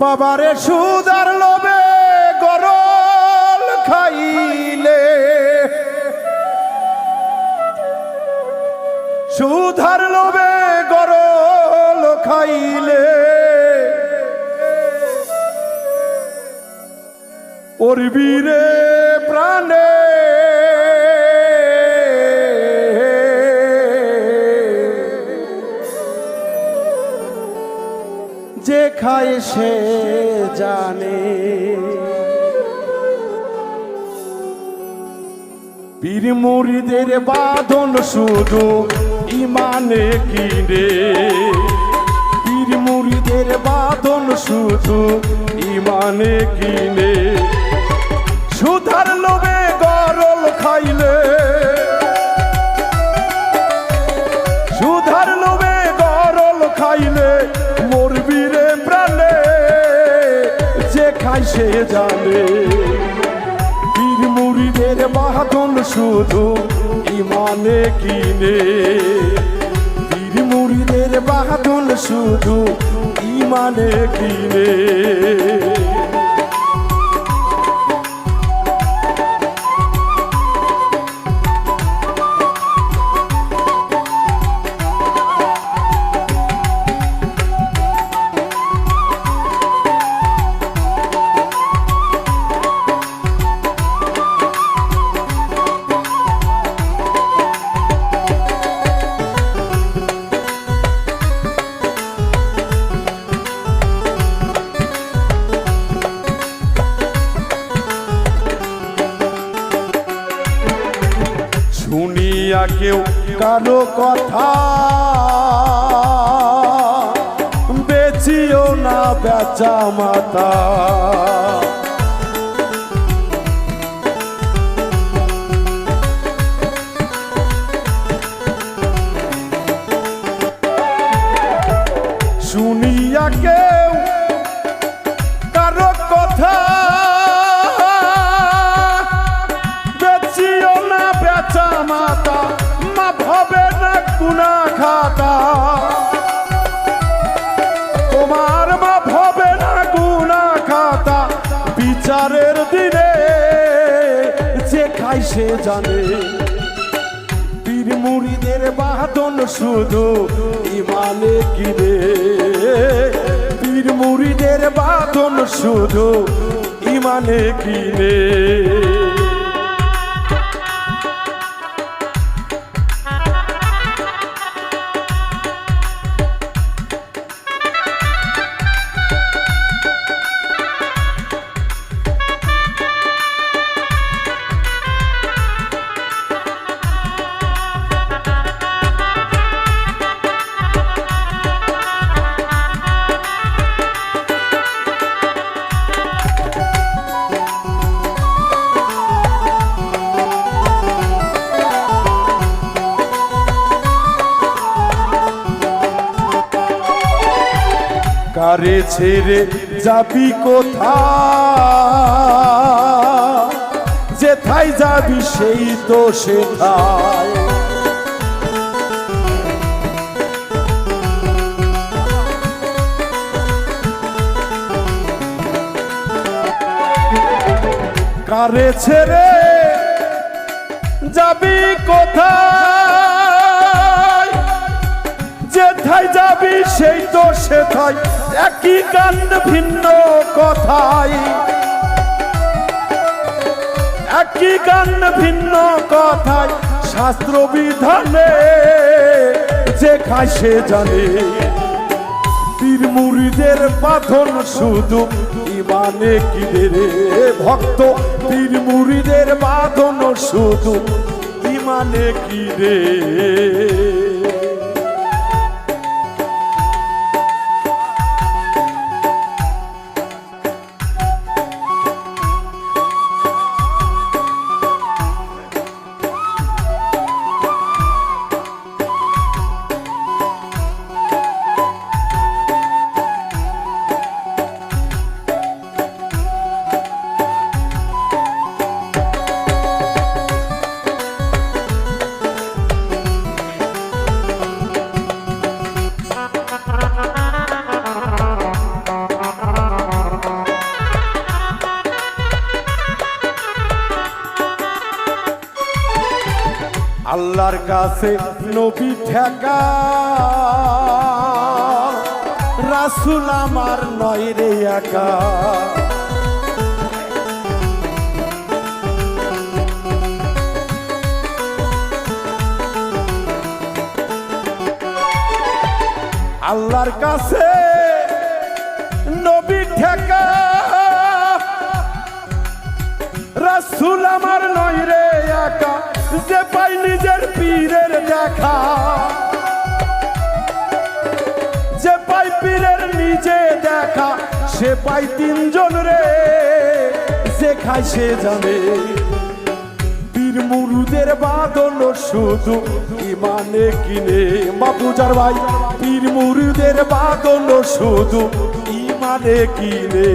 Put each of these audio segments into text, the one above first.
বাবারে সুদার লোবে গরল খাইলে। সুধার লোবে গরল খাইলে। ওর বীরে প্রাণে যে খায় সে জানে। পীর মুড়িদের বাঁধন শুধু ইমানে কিনে পীর মুড়িদের বাঁধন শুধু ইমানে কিনে সুধার লোভে গরল সে জানে। পীর মুড়িদের বাহাদন শুধু ইমানে কিনে। পীর মুড়িদের বাহাদন শুধু ইমানে কিনে। কেউ কারও কথা বেচিও না বেচা মাতা শুনিয়া কেউ সে জানে। পীর মুড়িদের বাদন শুধু ইমানে কিরে পীর মুড়িদের বাদন শুধু ইমানে কিরে কারে ছেড়ে যাবি কোথা যেথায় যাবি সেই তো সেথায়। কারে ছেড়ে যাবি কোথায়? একই গান ভিন্ন কথাই। একই গান ভিন্ন কথায় শাস্ত্র বিধানে যে খায় সে জানে। পীর মুড়িদের পাথন শুধু ইমানে কিনে রে ভক্ত পীর মুড়িদের বাঁধন শুধু ইমানে কিরে আল্লাহর কাছে নবী ঠেকা। রাসুল আমার নয় রে একা। আল্লাহর কাছে রাসুল আমার নয় রে একা, যে পাই নিজের পীরের দেখা। যে পাই পীরের নিজে দেখা, সে পাই তিনজন রে, যে খায় সে জানে। পীর মুরুদের বাদল শুধু ইমানে কিনে। মা পূজার ভাই পীর মুরুদের বাদল শুধু ইমানে কিনে।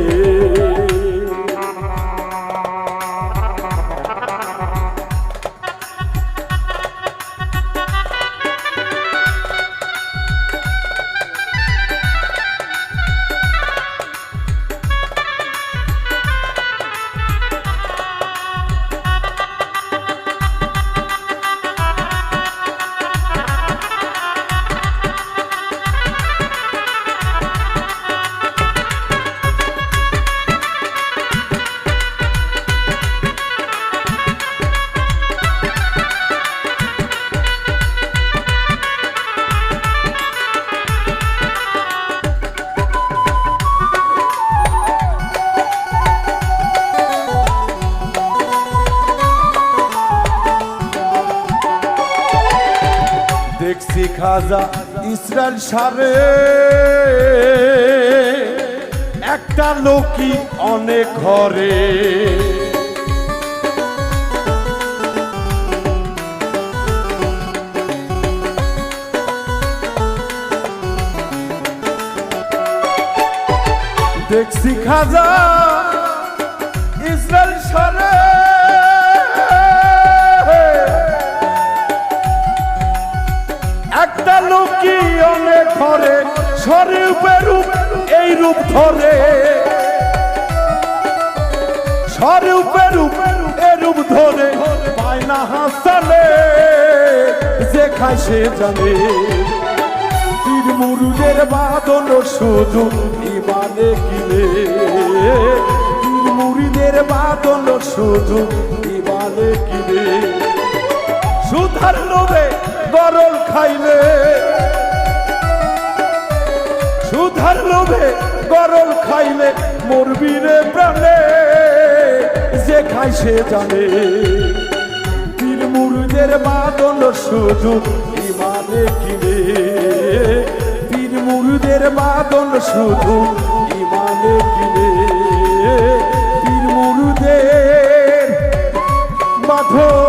খাজা ইসরায়েল সারে। একটা লোকই অনেক ঘরে। দেখছি খাজা ইসরায়েল সারে। লোকই অনেক ঘরে স্বরূপে রূপ এই রূপ ধরে। স্বরূপে রূপ রূপ ধরে। হাসালে যে খায় সে জানে। বাদন শুধু কিনে। তীর মুড়িদের বাদন শুধু কিনে। সুধার লোভে গরল খাইলে। রোধে গরল খাইলে মরবি রে প্রাণে। যে খাই সে জানে। বীর মুরুদের বাদন শুধু ইমানে কিনে। বীর মুরুদের বাদন শুধু ইমানে কিনে। বীর মুরুদের বাঁধন